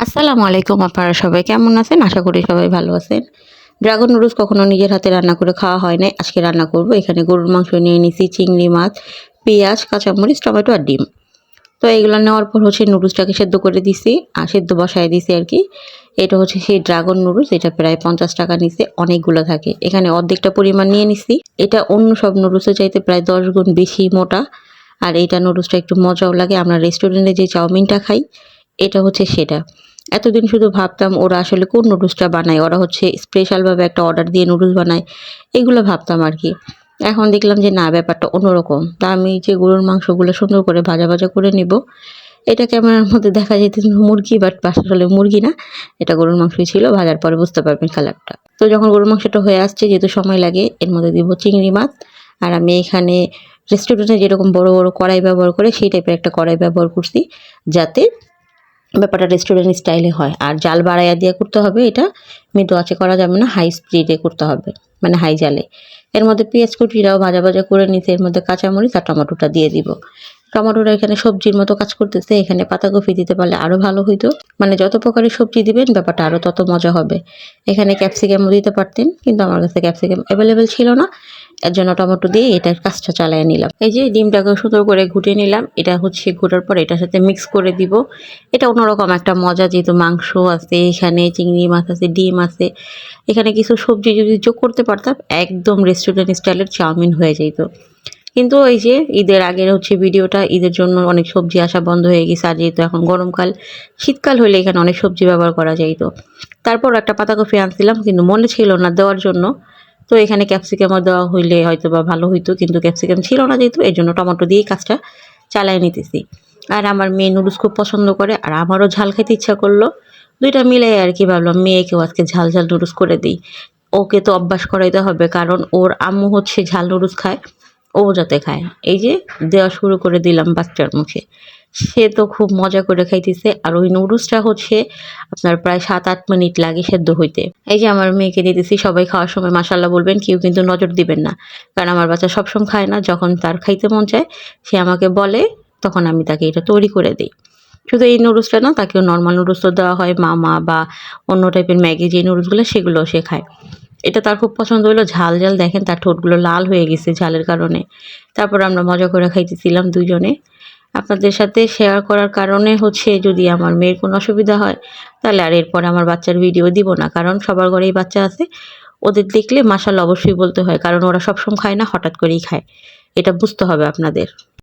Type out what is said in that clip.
আসসালামু আলাইকুম আপনারা সবাই কেমন আছেন? আশা করি সবাই ভালো আছেন। ড্রাগন নুডলস কখনো নিজের হাতে রান্না করে খাওয়া হয় নাই। আজকে রান্না করব। এখানে গরুর মাংস নিয়ে নিছি, চিংড়ি মাছ, পেঁয়াজ, কাঁচামরিচ, টমেটো আর ডিম। তো এগুলো নেওয়ার পর হচ্ছে নুডলসটাকে সেদ্ধ করে দিছি। আর সেদ্ধ বসায় দিছি আর কি। এটা হচ্ছে সেই ড্রাগন নুডলস। এটা প্রায় পঞ্চাশ টাকা নিছে অনেকগুলো থাকে। এখানে অর্ধেকটা পরিমাণ নিয়ে নিছি। এটা অন্য সব নুডলসের চাইতে প্রায় দশ গুণ বেশি মোটা। আর এটা নুডলসটা একটু মজাও লাগে। আমরা রেস্টুরেন্টে যে চাউমিনটা খাই, এটা হচ্ছে সেটা। এতদিন শুধু ভাবতাম ওরা আসলে কোন নুডলসটা বানায়। ওরা হচ্ছে স্পেশালভাবে একটা অর্ডার দিয়ে নুডলস বানায়। এগুলো ভাবতাম আর কি। এখন দেখলাম যে না, ব্যাপারটা অন্যরকম। তা আমি যে গরুর মাংসগুলো সুন্দর করে ভাজা ভাজা করে নিব, এটা ক্যামেরার মধ্যে দেখা যেত মুরগি? বাট আসলে মুরগি না, এটা গরুর মাংসই ছিল, ভাজার পরে বুঝতে পারবেন কালারটা। তো যখন গরুর মাংসটা হয়ে আসছে, যেহেতু সময় লাগে, এর মধ্যে দিব চিংড়ি মাছ। আর আমি এখানে রেস্টুরেন্টে যেরকম বড় বড় কড়াই ব্যবহার করে, সেই টাইপের একটা কড়াই ব্যবহার করছি, যাতে ব্যাপারটা রেস্টুরেন্ট স্টাইলে হয়। আর জাল বাড়াইয়া দিয়ে করতে হবে এটা, মৃদু আছে করা যাবে না হাই স্পিডে করতে হবে মানে হাই জালে। এর মধ্যে পেঁয়াজ কুটিটাও ভাজা ভাজা করে নিতে, এর মধ্যে কাঁচামরিচ আর টমেটোটা দিয়ে দিব। টমেটোটা এখানে সবজির মতো কাজ করতেছে, এখানে পাতাকপি দিতে পারলে আরও ভালো হইতো। মানে যত প্রকারের সবজি দিবেন, ব্যাপারটা আরও তত মজা হবে। এখানে ক্যাপসিকামও দিতে পারতেন, কিন্তু আমার কাছে ক্যাপসিকাম অ্যাভেলেবেল ছিল না। এর জন্য টমেটো দিয়ে এটার কাজটা চালিয়ে নিলাম। এই যে ডিমটাকে সুন্দর করে ঘুটে নিলাম। এটা হচ্ছে ঘুটার পর এটার সাথে মিক্স করে দিব। এটা অন্যরকম একটা মজা, যেহেতু মাংস আছে এখানে, চিংড়ি মাছ আছে, ডিম আছে। এখানে কিছু সবজি যদি যোগ করতে পারতাম, একদম রেস্টুরেন্ট স্টাইলের চাউমিন হয়ে যেত। কিন্তু ওই যে ঈদের আগের হচ্ছে ভিডিওটা, ঈদের জন্য অনেক সবজি আসা বন্ধ হয়ে গেছে। আর যেহেতু এখন গরমকাল, শীতকাল হলে এখানে অনেক সবজি ব্যবহার করা যাইতো। তারপর একটা পাতাকপি আনছিলাম, কিন্তু মনে ছিল না দেওয়ার জন্য। তো এখানে ক্যাপসিকামও দেওয়া হইলে হয়তো বা ভালো হইতো, কিন্তু ক্যাপসিকাম ছিল না যেহেতু এই জন্য টমেটো দিয়েই কাজটা চালাই নিতেছি। আর আমার মেয়ে নুডলস খুব পছন্দ করে, আর আমারও ঝাল খেতে ইচ্ছা করল। দুইটা মিলে আর কি ভাবলাম, মেয়েকেও আজকে ঝাল ঝাল নুডলস করে দিই। ওকে তো অভ্যাস করাইতে হবে, কারণ ওর আম্মু হচ্ছে ঝাল নুডলস খায়, ও যাতে খায় এই যে দেওয়া শুরু করে দিলাম বাচ্চার মুখে। সে তো খুব মজা করে খাইতেছে। আর ওই নুডলসটা হচ্ছে আপনার প্রায় সাত আট মিনিট লাগে সেদ্ধ হইতে। এই যে আমার মেয়েকে দিতেছি, সবাই খাওয়ার সময় মাসাল্লাহ বলবেন, কেউ কিন্তু নজর দিবেন না। কারণ আমার বাচ্চা সবসময় খায় না, যখন তার খাইতে মন চায়, সে আমাকে বলে, তখন আমি তাকে এটা তৈরি করে দিই। শুধু এই নুডলসটা না, তাকেও নর্মাল নুডলসও দেওয়া হয়, মামা বা অন্য টাইপের ম্যাগি যে নুডলসগুলো সেগুলো সে খায়। এটা তার খুব পছন্দ হলো, ঝাল ঝাল দেখেন, তার ঠোঁটগুলো লাল হয়ে গেছে ঝালের কারণে। তারপর আমরা মজা করে খাইতেছিলাম দুজনে আপনাদের সাথে শেয়ার করার কারণে হচ্ছে যদি আমার মেয়ের কোনো অসুবিধা হয়, তাহলে আর এরপর আমার বাচ্চার ভিডিও দিব না। কারণ সবার ঘরেই বাচ্চা আছে, ওদের দেখলে মাসাল অবশ্যই বলতে হয়, কারণ ওরা সবসময় খায় না, হঠাৎ করেই খায়। এটা বুঝতে হবে আপনাদের।